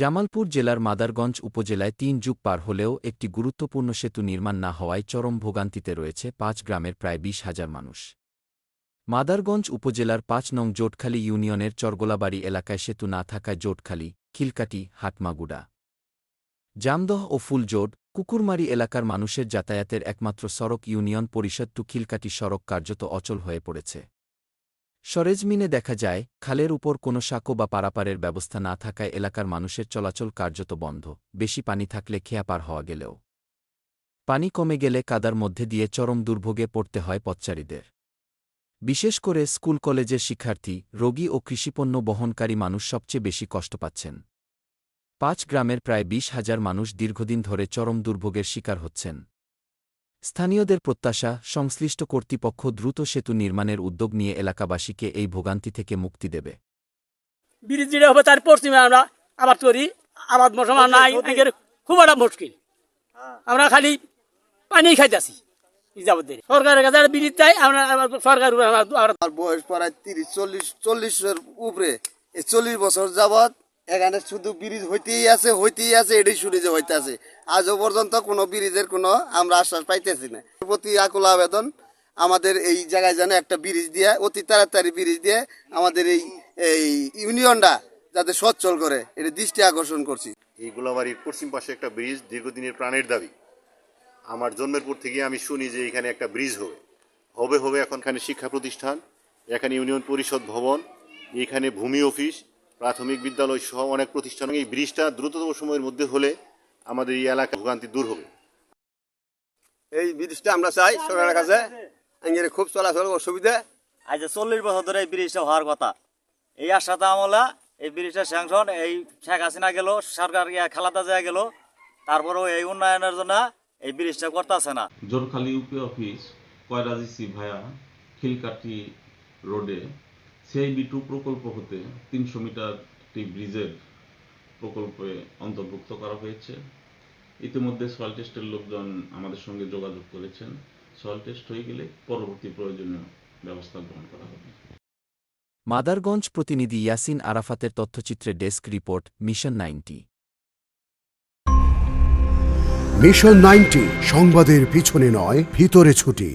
জামালপুর জেলার মাদারগঞ্জ উপজেলায় তিন যুগ পার হলেও একটি গুরুত্বপূর্ণ সেতু নির্মাণ না হওয়ায় চরম ভোগান্তিতে রয়েছে পাঁচ গ্রামের প্রায় বিশ হাজার মানুষ। মাদারগঞ্জ উপজেলার পাঁচ নং জোটখালী ইউনিয়নের চরগোলাবাড়ি এলাকায় সেতু না থাকায় জোটখালি, খিলকাটি, হাটমাগুড়া। জামদহ ও ফুলজোড কুকুরমারি এলাকার মানুষের যাতায়াতের একমাত্র সড়ক ইউনিয়ন পরিষদ টু খিলকাটি সড়ক কার্যত অচল হয়ে পড়েছে। সরেজমিনে দেখা যায়, খালের উপর কোনো সাঁকো বা পারাপারের ব্যবস্থা না থাকায় এলাকার মানুষের চলাচল কার্যত বন্ধ, বেশি পানি থাকলে খেয়া পার হওয়া গেলেও। পানি কমে গেলে কাদার মধ্যে দিয়ে চরম দুর্ভোগে পড়তে হয় পথচারীদের। বিশেষ করে স্কুল কলেজের শিক্ষার্থী, রোগী ও কৃষিপণ্য বহনকারী মানুষ সবচেয়ে বেশি কষ্ট পাচ্ছেন। পাঁচ গ্রামের প্রায় বিশ হাজার মানুষ দীর্ঘদিন ধরে চরম দুর্ভোগের শিকার হচ্ছেন। স্থানীয়দের প্রত্যাশা সংশ্লিষ্ট কর্তৃপক্ষ দ্রুত সেতু নির্মাণের উদ্যোগ নিয়ে এলাকাবাসীকে এই ভোগান্তি থেকে মুক্তি দেবে। ব্রিজ যেটা হবে তার পশ্চিমে আমরা আবাদ করি। আবাদ মশলা নাই খুব একটা মুশকিল। আমরা খালি পানি খাইতেছি যাবত সরকারের কাছে ব্রিজ চাই আমরা সরকার বয়স প্রায় তিরিশ চল্লিশ চল্লিশের উপরে। এই চল্লিশ বছর যাবৎ এখানে শুধু ব্রিজ হইতেই আছে হইতেই আছে, এটাই শুনে যে হইতে আছে আজও পর্যন্ত কোনো ব্রিজের কোনো আমরা আশ্বাস পাইতেছি না। প্রতি আকুল আবেদন আমাদের এই জায়গায় যেন একটা ব্রিজ দিয়ে, অতি তাড়াতাড়ি ব্রিজ দিয়ে আমাদের এই এই ইউনিয়নটা যাতে সচ্ছল করে, এটা দৃষ্টি আকর্ষণ করছি। এই গোলাবাড়ির পশ্চিম পাশে একটা ব্রিজ দীর্ঘদিনের প্রাণের দাবি। আমার জন্মের পর থেকে আমি শুনি যে এখানে একটা ব্রিজ হবে। হবে হবে এখন এখানে শিক্ষা প্রতিষ্ঠান, এখানে ইউনিয়ন পরিষদ ভবন, এখানে ভূমি অফিস প্রাথমিক বিদ্যালয় সহ অনেক প্রতিষ্ঠান এই ব্রিজটা দ্রুততম সময়ের মধ্যে হলে আমাদের এই এলাকা ভোগান্তি দূর হবে। এই ব্রিজটা আমরা চাই সরকারের কাছে। খুব চলাচল অসুবিধা। আজ চল্লিশ বছর ধরে এই ব্রিজটা হওয়ার কথা। এই আশাতে আমলা এই ব্রিজটা স্যাংশন এই শেখ হাসিনা গেল সরকার খেলাতে যায় গেল। তারপরেও এই উন্নয়নের জন্য এই ব্রিজটা করতেছে না। জোরখালি ইউপি অফিস কয়রাজিসি ভায়া খিলকাটি রোডে সেই বিটু প্রকল্প হতে তিনশো মিটার একটি ব্রিজের প্রকল্পে অন্তর্ভুক্ত করা হয়েছে। ইতিমধ্যে সয়েল টেস্টের লোকজন আমাদের সঙ্গে যোগাযোগ করেছেন। সয়েল টেস্ট হয়ে গেলে পরবর্তী প্রয়োজনীয় ব্যবস্থা গ্রহণ করা হবে। মাদারগঞ্জ প্রতিনিধি ইয়াসিন আরাফাতের তথ্যচিত্রে desk report mission ninety. Mission ninety সংবাদের পিছনে নয় ভিতরে ছুটি।